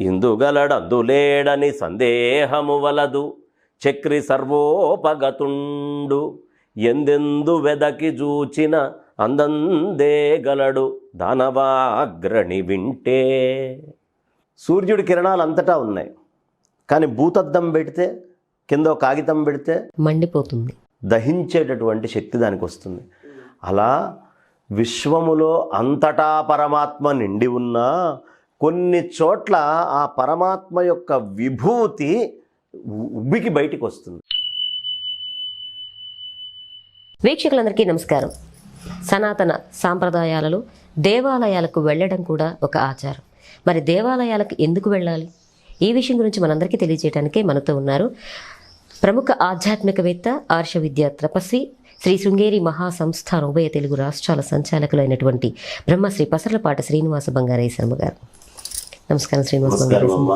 ఇందుగలడందులేడని సందేహము వలదు. చక్రి సర్వోపగతుండు. ఎందెందు వెదకి చూచిన అందందేగలడు దానవాగ్రణి వింటే. సూర్యుడి కిరణాలు అంతటా ఉన్నాయి. కానీ భూతద్దం పెడితే కింద కాగితం పెడితే మండిపోతుంది. దహించేటటువంటి శక్తి దానికి వస్తుంది. అలా విశ్వములో అంతటా పరమాత్మ నిండి ఉన్నా కొన్ని చోట్ల ఆ పరమాత్మ యొక్క విభూతి ఉబ్బికి బయటికి వస్తుంది వీక్షకులందరికీ నమస్కారం. సనాతన సాంప్రదాయాలలో దేవాలయాలకు వెళ్ళడం కూడా ఒక ఆచారం. మరి దేవాలయాలకు ఎందుకు వెళ్ళాలి? ఈ విషయం గురించి మనందరికీ తెలియజేయడానికే మనతో ఉన్నారు ప్రముఖ ఆధ్యాత్మికవేత్త ఆర్ష విద్యా తపస్వి శ్రీ శృంగేరి మహాసంస్థాన ఉభయ తెలుగు రాష్ట్రాల సంచాలకులు అయినటువంటి బ్రహ్మశ్రీ పసర్లపాటి శ్రీనివాస బంగారయ్య శర్మ గారు. నమస్కారం శ్రీనివాస బంగారయ్య శర్మ.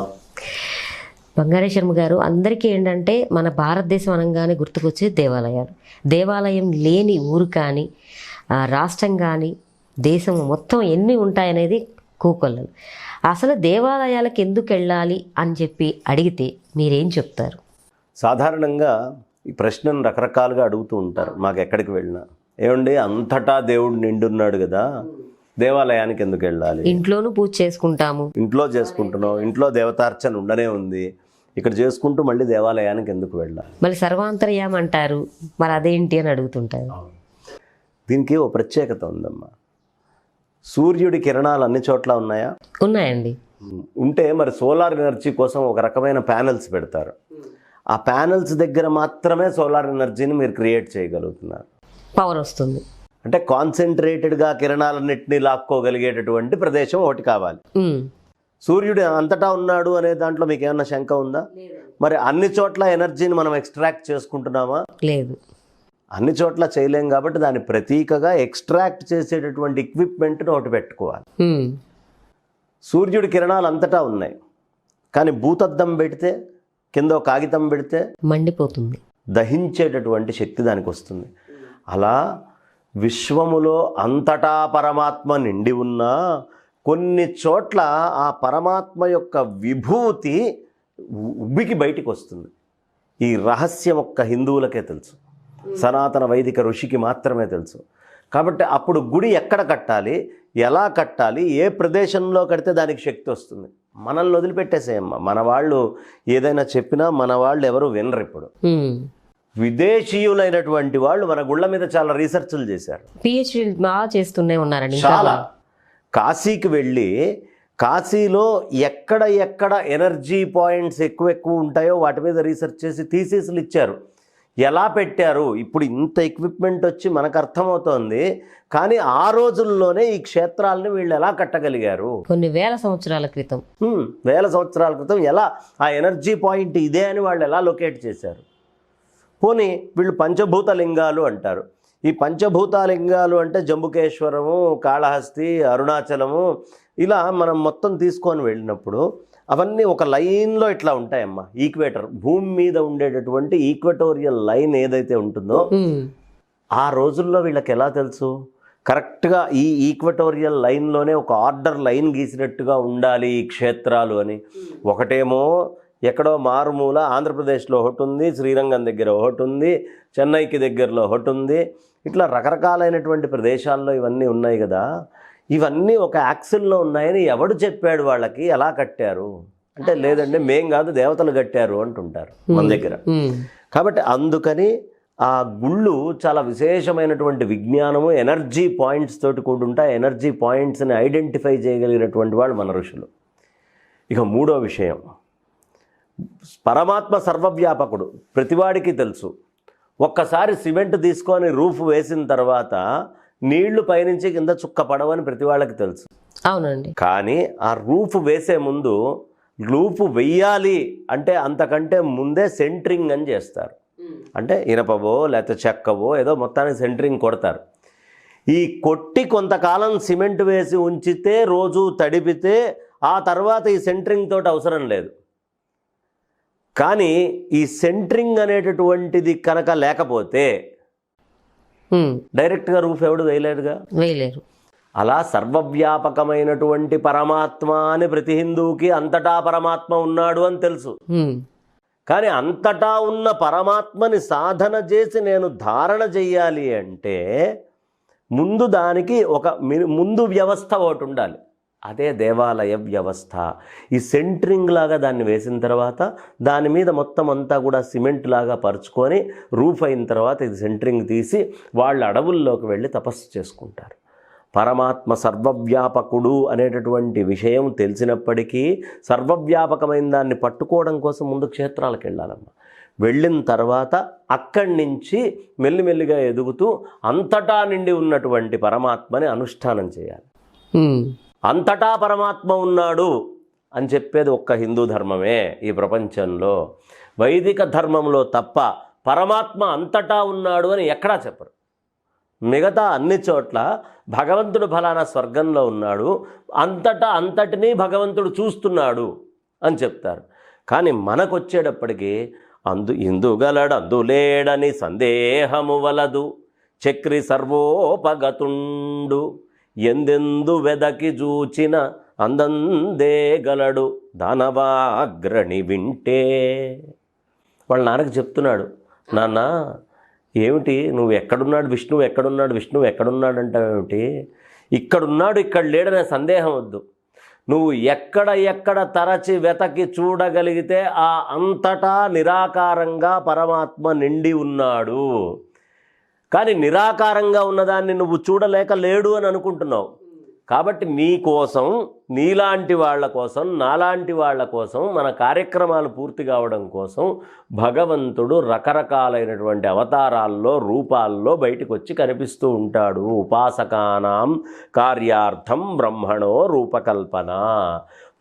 బంగారే. శర్మ గారు అందరికీ ఏంటంటే మన భారతదేశం అనగానే గుర్తుకొచ్చే దేవాలయాలు. దేవాలయం లేని ఊరు కానీ ఆ, రాష్ట్రం కానీ దేశం మొత్తం ఎన్ని ఉంటాయనేది కూకొల్లలు. అసలు దేవాలయాలకు ఎందుకు వెళ్ళాలి అని చెప్పి అడిగితే మీరేం చెప్తారు? సాధారణంగా ఈ ప్రశ్నను రకరకాలుగా అడుగుతూ ఉంటారు మాకు ఎక్కడికి వెళ్ళినా. ఏమండి అంతటా దేవుడు నిండున్నాడు కదా. దేవాలయానికి ఎందుకు వెళ్ళాలి? ఇంట్లోనూ పూజ చేసుకుంటాము. ఇంట్లో చేసుకుంటున్నాం ఇంట్లో దేవతార్చన ఉండనే ఉంది. ఇక్కడ చేసుకుంటూ మళ్ళీ దేవాలయానికి ఎందుకు వెళ్ళాలి? మళ్ళీ సర్వాంతర్యాం అంటారు. మరి అదేంటి అని అడుగుతుంటారు. దీనికి ఓ ప్రత్యేకత ఉందమ్మా. సూర్యుడి కిరణాలు అన్ని చోట్ల ఉన్నాయా? ఉన్నాయండి. ఉంటే మరి సోలార్ ఎనర్జీ కోసం ఒక రకమైన ప్యానెల్స్ పెడతారు. ఆ ప్యానెల్స్ దగ్గర మాత్రమే సోలార్ ఎనర్జీని మీరు క్రియేట్ చేయగలుగుతున్నారు. పవర్ వస్తుంది. అంటే కాన్సన్ట్రేటెడ్గా కిరణాలన్నింటినీ లాక్కోగలిగేటటువంటి ప్రదేశం ఒకటి కావాలి. సూర్యుడు అంతటా ఉన్నాడు అనే దాంట్లో మీకు ఏమన్నా శంక ఉందా? మరి అన్ని చోట్ల ఎనర్జీని మనం ఎక్స్ట్రాక్ట్ చేసుకుంటున్నామా? లేదు. అన్ని చోట్ల చేయలేం కాబట్టి దాని ప్రతీకగా ఎక్స్ట్రాక్ట్ చేసేటటువంటి ఎక్విప్మెంట్ని ఒకటి పెట్టుకోవాలి. సూర్యుడి కిరణాలు అంతటా ఉన్నాయి. కానీ భూతద్దం పెడితే కింద కాగితం పెడితే మండిపోతుంది. దహించేటటువంటి శక్తి దానికి వస్తుంది అలా విశ్వములో అంతటా పరమాత్మ నిండి ఉన్నా కొన్ని చోట్ల ఆ పరమాత్మ యొక్క విభూతి ఉబ్బికి బయటికి వస్తుంది. ఈ రహస్యం ఒక్క హిందువులకే తెలుసు. సనాతన వైదిక ఋషికి మాత్రమే తెలుసు. కాబట్టి అప్పుడు గుడి ఎక్కడ కట్టాలి ఎలా కట్టాలి ఏ ప్రదేశంలో కడితే దానికి శక్తి వస్తుంది? మనల్ని వదిలిపెట్టేసేయమ్మ. మన వాళ్ళు ఏదైనా చెప్పినా మన వాళ్ళు ఎవరు వినరు ఇప్పుడు. విదేశీయులైనటువంటి వాళ్ళు మన గుళ్ళ మీద చాలా రీసెర్చ్లు చేశారు. బాగా చేస్తూనే ఉన్నారండి చాలా. కాశీకి వెళ్ళి కాశీలో ఎక్కడ ఎక్కడ ఎనర్జీ పాయింట్స్ ఎక్కువ ఎక్కువ ఉంటాయో వాటి మీద రీసెర్చ్ చేసి థీసిస్లు ఇచ్చారు. ఎలా పెట్టారు? ఇప్పుడు ఇంత ఎక్విప్మెంట్ వచ్చి మనకు అర్థమవుతోంది. కానీ ఆ రోజుల్లోనే ఈ క్షేత్రాలని వీళ్ళు ఎలా కట్టగలిగారు? కొన్ని వేల సంవత్సరాల క్రితం. వేల సంవత్సరాల క్రితం ఎలా ఆ ఎనర్జీ పాయింట్ ఇదే అని వాళ్ళు ఎలా లొకేట్ చేశారు? పోనీ వీళ్ళు పంచభూత లింగాలు అంటారు. ఈ పంచభూత లింగాలు అంటే జంబుకేశ్వరము కాళహస్తి అరుణాచలము ఇలా మనం మొత్తం తీసుకొని వెళ్ళినప్పుడు అవన్నీ ఒక లైన్లో ఇట్లా ఉంటాయమ్మా. ఈక్వేటర్ భూమి మీద ఉండేటటువంటి ఈక్వటోరియల్ లైన్ ఏదైతే ఉంటుందో. ఆ రోజుల్లో వీళ్ళకి ఎలా తెలుసు? కరెక్ట్గా ఈ ఈక్వటోరియల్ లైన్లోనే ఒక ఆర్డర్ లైన్ గీసినట్టుగా ఉండాలి ఈ క్షేత్రాలు అని. ఒకటేమో ఎక్కడో మారుమూల ఆంధ్రప్రదేశ్లో ఒకటి ఉంది శ్రీరంగం దగ్గర ఒకటి ఉంది చెన్నైకి దగ్గరలో ఒకటి ఉంది. ఇట్లా రకరకాలైనటువంటి ప్రదేశాల్లో ఇవన్నీ ఉన్నాయి కదా. ఇవన్నీ ఒక యాక్సిల్లో ఉన్నాయని ఎవడు చెప్పాడు వాళ్ళకి? ఎలా కట్టారు? అంటే లేదండి మేం కాదు దేవతలు కట్టారు అంటుంటారు మన దగ్గర. కాబట్టి అందుకని ఆ గుళ్ళు చాలా విశేషమైనటువంటి విజ్ఞానము ఎనర్జీ పాయింట్స్ తోటి కూడుంటే ఆ ఎనర్జీ పాయింట్స్ని ఐడెంటిఫై చేయగలిగినటువంటి వాళ్ళు మన ఋషులు. ఇక మూడో విషయం. పరమాత్మ సర్వవ్యాపకుడు ప్రతివాడికి తెలుసు. ఒక్కసారి సిమెంట్ తీసుకొని రూఫ్ వేసిన తర్వాత నీళ్ళు పైనుంచి కింద చుక్క పడవని ప్రతి వాళ్ళకి తెలుసు. అవునండి. కానీ ఆ రూఫ్ వేసే ముందు రూఫ్ వెయ్యాలి అంటే అంతకంటే ముందే సెంట్రింగ్ అని చేస్తారు. అంటే ఇనపవో లేకపోతే చెక్కవో ఏదో మొత్తానికి సెంట్రింగ్ కొడతారు. ఈ కొట్టి కొంతకాలం సిమెంట్ వేసి ఉంచితే రోజు తడిపితే ఆ తర్వాత ఈ సెంట్రింగ్ తోటి అవసరం లేదు. కానీ ఈ సెంట్రింగ్ అనేటటువంటిది కనుక లేకపోతే. డైరెక్ట్గా రూఫ్ ఎవడు వేయలేడుగా? వేయలేరు. అలా సర్వవ్యాపకమైనటువంటి పరమాత్మ అని ప్రతి హిందువుకి అంతటా పరమాత్మ ఉన్నాడు అని తెలుసు. కానీ అంతటా ఉన్న పరమాత్మని సాధన చేసి నేను ధారణ చెయ్యాలి అంటే ముందు దానికి ఒక ముందు వ్యవస్థ ఒకటి ఉండాలి. అదే దేవాలయ వ్యవస్థ. ఈ సెంట్రింగ్ లాగా దాన్ని వేసిన తర్వాత దాని మీద మొత్తం అంతా కూడా సిమెంట్ లాగా పరుచుకొని రూఫ్ అయిన తర్వాత ఇది సెంట్రింగ్ తీసి వాళ్ళు అడవుల్లోకి వెళ్ళి తపస్సు చేసుకుంటారు. పరమాత్మ సర్వవ్యాపకుడు అనేటటువంటి విషయం తెలిసినప్పటికీ సర్వవ్యాపకమైన దాన్ని పట్టుకోవడం కోసం ముందు క్షేత్రాలకు వెళ్ళాలమ్మ. వెళ్ళిన తర్వాత అక్కడి నుంచి మెల్లిమెల్లిగా ఎదుగుతూ అంతటా నిండి ఉన్నటువంటి పరమాత్మని అనుష్ఠానం చేయాలి. అంతటా పరమాత్మ ఉన్నాడు అని చెప్పేది ఒక్క హిందూ ధర్మమే ఈ ప్రపంచంలో. వైదిక ధర్మంలో తప్ప పరమాత్మ అంతటా ఉన్నాడు అని ఎక్కడా చెప్పరు. మిగతా అన్ని చోట్ల భగవంతుడు ఫలానా స్వర్గంలో ఉన్నాడు అంతటా అంతటినీ భగవంతుడు చూస్తున్నాడు అని చెప్తారు. కానీ మనకొచ్చేటప్పటికీ అందు ఇందుగలడు లేడని సందేహము వలదు. చక్రి సర్వోపగతుండు. ఎందెందు వెదకి చూచిన అందందే గలడు దానవాగ్రణి వింటే. వాళ్ళ నాన్నకి చెప్తున్నాడు నాన్న ఏమిటి నువ్వు ఎక్కడున్నాడు విష్ణువు ఎక్కడున్నాడు విష్ణువు ఎక్కడున్నాడు అంటావేమిటి ఇక్కడున్నాడు ఇక్కడ లేడనే సందేహం వద్దు. నువ్వు ఎక్కడ ఎక్కడ తరచి వెతకి చూడగలిగితే ఆ అంతటా నిరాకారంగా పరమాత్మ నిండి ఉన్నాడు. కానీ నిరాకారంగా ఉన్నదాన్ని నువ్వు చూడలేక లేడు అని అనుకుంటున్నావు. కాబట్టి నీ కోసం నీలాంటి వాళ్ళ కోసం నాలాంటి వాళ్ళ కోసం మన కార్యక్రమాలు పూర్తి కావడం కోసం భగవంతుడు రకరకాలైనటువంటి అవతారాల్లో రూపాల్లో బయటకు వచ్చి కనిపిస్తూ ఉంటాడు. ఉపాసకానాం కార్యార్థం బ్రహ్మణో రూపకల్పన.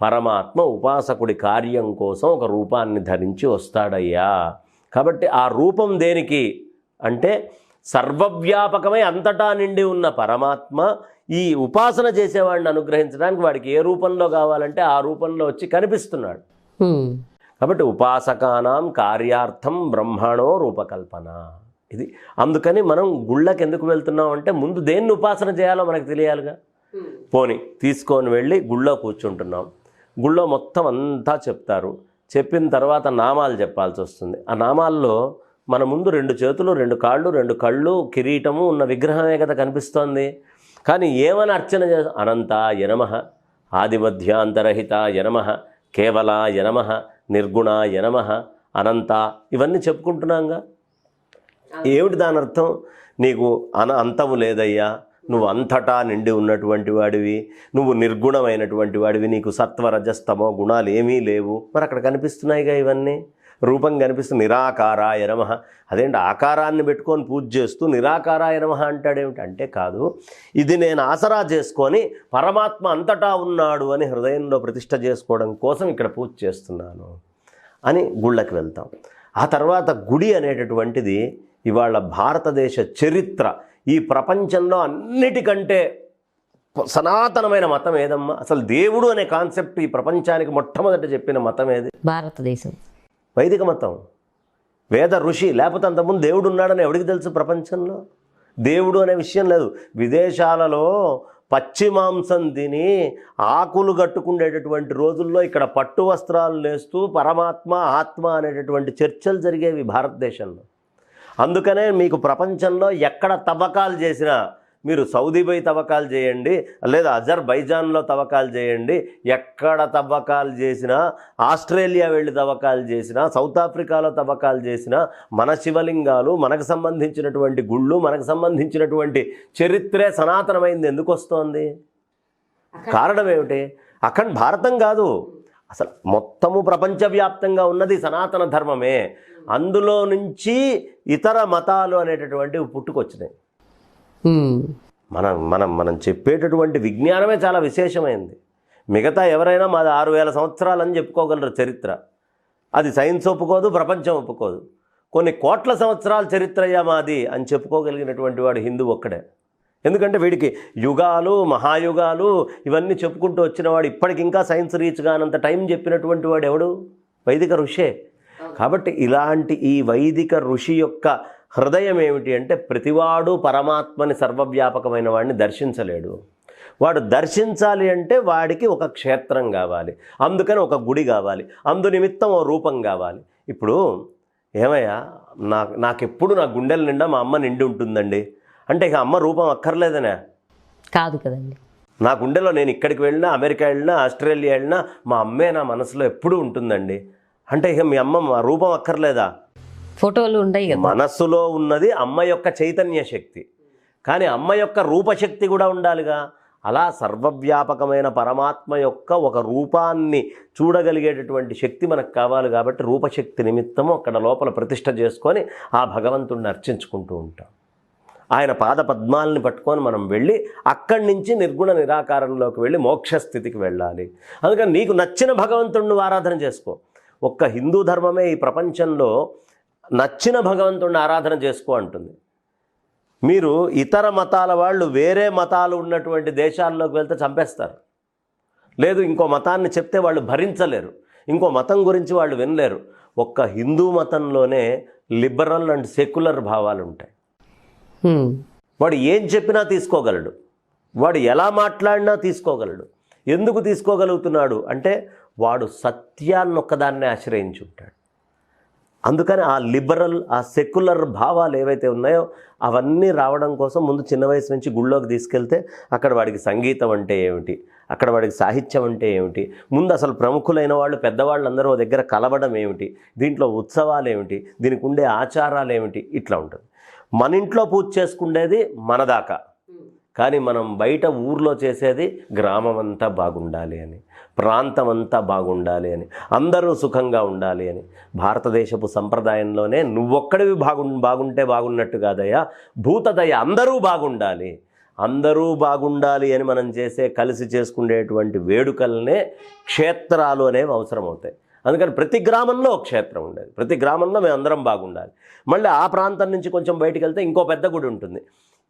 పరమాత్మ ఉపాసకుడి కార్యం కోసం ఒక రూపాన్ని ధరించి వస్తాడయ్యా. కాబట్టి ఆ రూపం దేనికి? అంటే సర్వవ్యాపకమై అంతటా నిండి ఉన్న పరమాత్మ ఈ ఉపాసన చేసేవాడిని అనుగ్రహించడానికి వాడికి ఏ రూపంలో కావాలంటే ఆ రూపంలో వచ్చి కనిపిస్తున్నాడు. కాబట్టి ఉపాసకానాం కార్యార్థం బ్రహ్మణో రూపకల్పన. ఇది అందుకని మనం గుళ్ళకి ఎందుకు వెళ్తున్నాం అంటే ముందు దేన్ని ఉపాసన చేయాలో మనకు తెలియాలిగా. పోని తీసుకొని వెళ్ళి గుళ్ళో కూర్చుంటున్నాం. గుళ్ళో మొత్తం అంతా చెప్తారు. చెప్పిన తర్వాత నామాలు చెప్పాల్సి వస్తుంది. ఆ నామాల్లో మన ముందు రెండు చేతులు రెండు కాళ్ళు రెండు కళ్ళు కిరీటము ఉన్న విగ్రహమే కదా కనిపిస్తోంది. కానీ ఏమని అర్చన చే అనంత యనమ ఆదిమధ్యాంతరహిత యనమ కేవల యనమ నిర్గుణ యనమ అనంత ఇవన్నీ చెప్పుకుంటున్నాంగా. ఏమిటి దాని అర్థం? నీకు అన అంతము లేదయ్యా నువ్వు అంతటా నిండి ఉన్నటువంటి వాడివి నువ్వు నిర్గుణమైనటువంటి వాడివి నీకు సత్వరజస్తమో గుణాలు ఏమీ లేవు. మరి అక్కడ కనిపిస్తున్నాయిగా ఇవన్నీ? రూపం కనిపిస్తుంది. నిరాకారాయ నమ. అదేంటి? ఆకారాన్ని పెట్టుకొని పూజ చేస్తూ నిరాకారాయ నమ అంటాడేమిటి? అంటే కాదు ఇది నేను ఆసరా చేసుకొని పరమాత్మ అంతటా ఉన్నాడు అని హృదయంలో ప్రతిష్ట చేసుకోవడం కోసం ఇక్కడ పూజ చేస్తున్నాను అని గుళ్ళకి వెళ్తాం. ఆ తర్వాత గుడి అనేటటువంటిది ఇవాళ భారతదేశ చరిత్ర. ఈ ప్రపంచంలో అన్నిటికంటే సనాతనమైన మతం ఏదమ్మా? అసలు దేవుడు అనే కాన్సెప్ట్ ఈ ప్రపంచానికి మొట్టమొదట చెప్పిన మతం ఏది? భారతదేశం. వైదిక మతం వేద ఋషి లేకపోతే అంతకుముందు దేవుడు ఉన్నాడని ఎవడికి తెలుసు ప్రపంచంలో? దేవుడు అనే విషయం లేదు. విదేశాలలో పచ్చి మాంసం తిని ఆకులు కట్టుకునేటటువంటి రోజుల్లో ఇక్కడ పట్టు వస్త్రాలు లేస్తూ పరమాత్మ ఆత్మ అనేటటువంటి చర్చలు జరిగేవి భారతదేశంలో. అందుకనే మీకు ప్రపంచంలో ఎక్కడ తవ్వకాలు చేసినా మీరు సౌదీ పోయి తవ్వకాలు చేయండి లేదా అజర్బైజాన్లో తవ్వకాలు చేయండి ఎక్కడ తవ్వకాలు చేసినా ఆస్ట్రేలియా వెళ్ళి తవ్వకాలు చేసినా సౌత్ ఆఫ్రికాలో తవ్వకాలు చేసినా మన శివలింగాలు మనకు సంబంధించినటువంటి గుళ్ళు మనకు సంబంధించినటువంటి చరిత్రే సనాతనమైంది. ఎందుకు వస్తోంది? కారణం ఏమిటి? అఖండ భారతం కాదు. అసలు మొత్తము ప్రపంచవ్యాప్తంగా ఉన్నది సనాతన ధర్మమే. అందులో నుంచి ఇతర మతాలు అనేటటువంటివి పుట్టుకొచ్చినాయి. మనం మనం మనం చెప్పేటటువంటి విజ్ఞానమే చాలా విశేషమైంది. మిగతా ఎవరైనా మాది ఆరు వేల సంవత్సరాలని చెప్పుకోగలరు చరిత్ర. అది సైన్స్ ఒప్పుకోదు ప్రపంచం ఒప్పుకోదు. కొన్ని కోట్ల సంవత్సరాల చరిత్రయ్యా మాది అని చెప్పుకోగలిగినటువంటి వాడు హిందూ ఒక్కడే. ఎందుకంటే వీడికి యుగాలు మహాయుగాలు ఇవన్నీ చెప్పుకుంటూ వచ్చిన వాడు ఇప్పటికి ఇంకా సైన్స్ రీచ్ కానంత టైం చెప్పినటువంటి వాడు ఎవడు? వైదిక ఋషే. కాబట్టి ఇలాంటి ఈ వైదిక ఋషి యొక్క హృదయం ఏమిటి అంటే ప్రతివాడు పరమాత్మని సర్వవ్యాపకమైన వాడిని దర్శించలేడు. వాడు దర్శించాలి అంటే వాడికి ఒక క్షేత్రం కావాలి అందుకని ఒక గుడి కావాలి అందు నిమిత్తం ఓ రూపం కావాలి. ఇప్పుడు ఏమయ్యా నాకు నాకెప్పుడు నా గుండెల నిండా మా అమ్మ నిండి ఉంటుందండి? అంటే ఇక అమ్మ రూపం అక్కర్లేదనే? కాదు కదండి. నా గుండెలో నేను ఇక్కడికి వెళ్ళినా అమెరికా వెళ్ళినా ఆస్ట్రేలియా వెళ్ళినా మా అమ్మే నా మనసులో ఎప్పుడూ ఉంటుందండి. అంటే ఇక మీ అమ్మ మా రూపం అక్కర్లేదా? ఫోటోలు ఉండయి మనస్సులో ఉన్నది అమ్మ యొక్క చైతన్య శక్తి. కానీ అమ్మ యొక్క రూపశక్తి కూడా ఉండాలిగా. అలా సర్వవ్యాపకమైన పరమాత్మ యొక్క ఒక రూపాన్ని చూడగలిగేటటువంటి శక్తి మనకు కావాలి కాబట్టి రూపశక్తి నిమిత్తము అక్కడ లోపల ప్రతిష్ట చేసుకొని ఆ భగవంతుడిని అర్చించుకుంటూ ఉంటాం. ఆయన పాద పద్మాలని పట్టుకొని మనం వెళ్ళి అక్కడి నుంచి నిర్గుణ నిరాకారంలోకి వెళ్ళి మోక్షస్థితికి వెళ్ళాలి. అందుకని నీకు నచ్చిన భగవంతుడిని ఆరాధన చేసుకో. ఒక్క హిందూ ధర్మమే ఈ ప్రపంచంలో నచ్చిన భగవంతుడిని ఆరాధన చేసుకో అంటుంది. మీరు ఇతర మతాల వాళ్ళు వేరే మతాలు ఉన్నటువంటి దేశాల్లోకి వెళ్తే చంపేస్తారు. లేదు ఇంకో మతాన్ని చెప్తే వాళ్ళు భరించలేరు. ఇంకో మతం గురించి వాళ్ళు వినలేరు. ఒక్క హిందూ మతంలోనే లిబరల్ అండ్ సెక్యులర్ భావాలు ఉంటాయి. వాడు ఏం చెప్పినా తీసుకోగలడు. వాడు ఎలా మాట్లాడినా తీసుకోగలడు. ఎందుకు తీసుకోగలుగుతున్నాడు? అంటే వాడు సత్యాన్ని ఒక్కదాన్నే ఆశ్రయించి ఉంటాడు. అందుకని ఆ లిబరల్ ఆ సెక్యులర్ భావాలు ఏవైతే ఉన్నాయో అవన్నీ రావడం కోసం ముందు చిన్న వయసు నుంచి గుళ్ళోకి తీసుకెళ్తే అక్కడ వాడికి సంగీతం అంటే ఏమిటి? అక్కడ వాడికి సాహిత్యం అంటే ఏమిటి? ముందు అసలు ప్రముఖులైన వాళ్ళు పెద్దవాళ్ళందరూ ఓ దగ్గర కలవడం ఏమిటి? దీంట్లో ఉత్సవాలు ఏమిటి? దీనికి ఉండే ఆచారాలు ఏమిటి? ఇట్లా ఉంటుంది. మన ఇంట్లో పూజ చేసుకునేది మన దాకా కానీ మనం బయట ఊర్లో చేసేది గ్రామం అంతా బాగుండాలి అని. ప్రాంతం అంతా బాగుండాలి అని అందరూ సుఖంగా ఉండాలి అని. భారతదేశపు సంప్రదాయంలోనే నువ్వొక్కడివి బాగు బాగుంటే బాగున్నట్టు కాదయ్యా. భూతదయ అందరూ బాగుండాలి. అందరూ బాగుండాలి అని మనం చేసే కలిసి చేసుకునేటువంటి వేడుకలనే క్షేత్రాలు అనేవి అవసరం అవుతాయి అందుకని ప్రతి గ్రామంలో ఒక క్షేత్రం ఉండేది. ప్రతి గ్రామంలో మేము అందరం బాగుండాలి. మళ్ళీ ఆ ప్రాంతం నుంచి కొంచెం బయటికి వెళ్తే ఇంకో పెద్ద గుడి ఉంటుంది.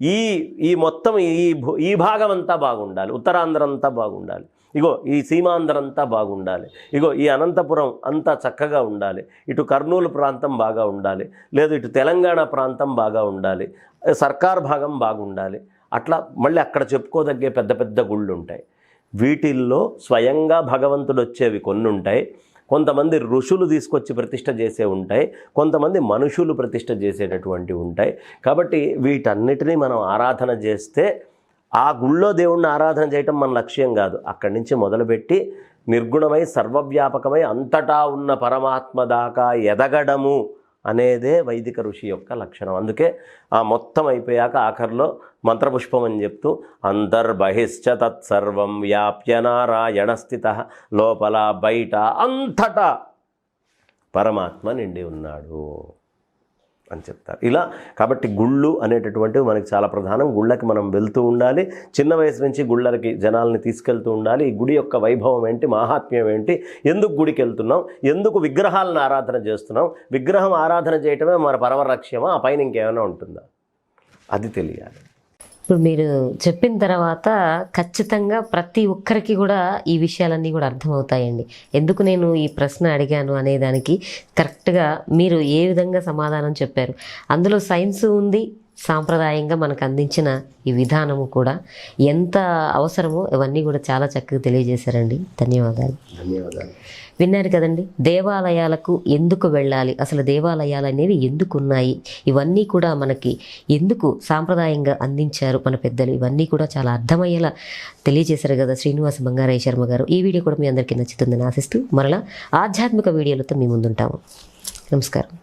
ఈ ఈ మొత్తం ఈ ఈ భాగం అంతా బాగుండాలి. ఉత్తరాంధ్ర అంతా బాగుండాలి. ఇగో ఈ సీమాంధ్రంతా బాగుండాలి. ఇగో ఈ అనంతపురం అంతా చక్కగా ఉండాలి. ఇటు కర్నూలు ప్రాంతం బాగా ఉండాలి. లేదు ఇటు తెలంగాణ ప్రాంతం బాగా ఉండాలి. సర్కార్ భాగం బాగుండాలి. అట్లా మళ్ళీ అక్కడ చెప్పుకోదగ్గే పెద్ద పెద్ద గుళ్ళు ఉంటాయి వీటిల్లో స్వయంగా భగవంతుడు వచ్చేవి కొన్ని ఉంటాయి కొంతమంది ఋషులు తీసుకొచ్చి ప్రతిష్ట చేసే ఉంటాయి. కొంతమంది మనుషులు ప్రతిష్ట చేసేటటువంటి ఉంటాయి. కాబట్టి వీటన్నిటినీ మనం ఆరాధన చేస్తే ఆ గుళ్ళో దేవుణ్ణి ఆరాధన చేయటం మన లక్ష్యం కాదు. అక్కడి నుంచి మొదలుపెట్టి నిర్గుణమై సర్వవ్యాపకమై అంతటా ఉన్న పరమాత్మ దాకా ఎదగడము అనేదే వైదిక ఋషి యొక్క లక్షణం. అందుకే ఆ మొత్తం అయిపోయాక ఆఖరిలో మంత్రపుష్పం అని చెప్తూ అంతర్బహిశ్చ తత్సర్వం వ్యాప్య నారాయణ స్థిత లోపల బయట అంతటా పరమాత్మ నిండి ఉన్నాడు. అని చెప్తారు. ఇలా కాబట్టి గుళ్ళు అనేటటువంటివి మనకి చాలా ప్రధానం. గుళ్ళకి మనం వెళ్తూ ఉండాలి. చిన్న వయసు నుంచి గుళ్ళకి జనాల్ని తీసుకెళ్తూ ఉండాలి. ఈ గుడి యొక్క వైభవం ఏంటి? మాహాత్మ్యం ఏంటి? ఎందుకు గుడికి వెళ్తున్నాం? ఎందుకు విగ్రహాలను ఆరాధన చేస్తున్నాం? విగ్రహం ఆరాధన చేయటమే మన పరమలక్ష్యమా ఆ పైన ఇంకేమైనా ఉంటుందా? అది తెలియాలి. ఇప్పుడు మీరు చెప్పిన తర్వాత ఖచ్చితంగా ప్రతి ఒక్కరికి కూడా ఈ విషయాలన్నీ కూడా అర్థమవుతాయండి. ఎందుకు నేను ఈ ప్రశ్న అడిగాను అనే దానికి కరెక్ట్గా మీరు ఏ విధంగా సమాధానం చెప్పారు? అందులో సైన్స్ ఉంది సాంప్రదాయంగా మనకు అందించిన ఈ విధానము కూడా ఎంత అవసరమో ఇవన్నీ కూడా చాలా చక్కగా తెలియజేశారండి. ధన్యవాదాలు. ధన్యవాదాలు. విన్నారు కదండి దేవాలయాలకు ఎందుకు వెళ్ళాలి? అసలు దేవాలయాలు అనేవి ఎందుకు ఉన్నాయి? ఇవన్నీ కూడా మనకి ఎందుకు సాంప్రదాయంగా అందించారు మన పెద్దలు? ఇవన్నీ కూడా చాలా అర్థమయ్యేలా తెలియజేశారు కదా శ్రీనివాస బంగారయ్య శర్మ గారు. ఈ వీడియో కూడా మీ అందరికీ నచ్చుతుందని ఆశిస్తూ మరలా ఆధ్యాత్మిక వీడియోలతో మీ ముందుంటాము. నమస్కారం.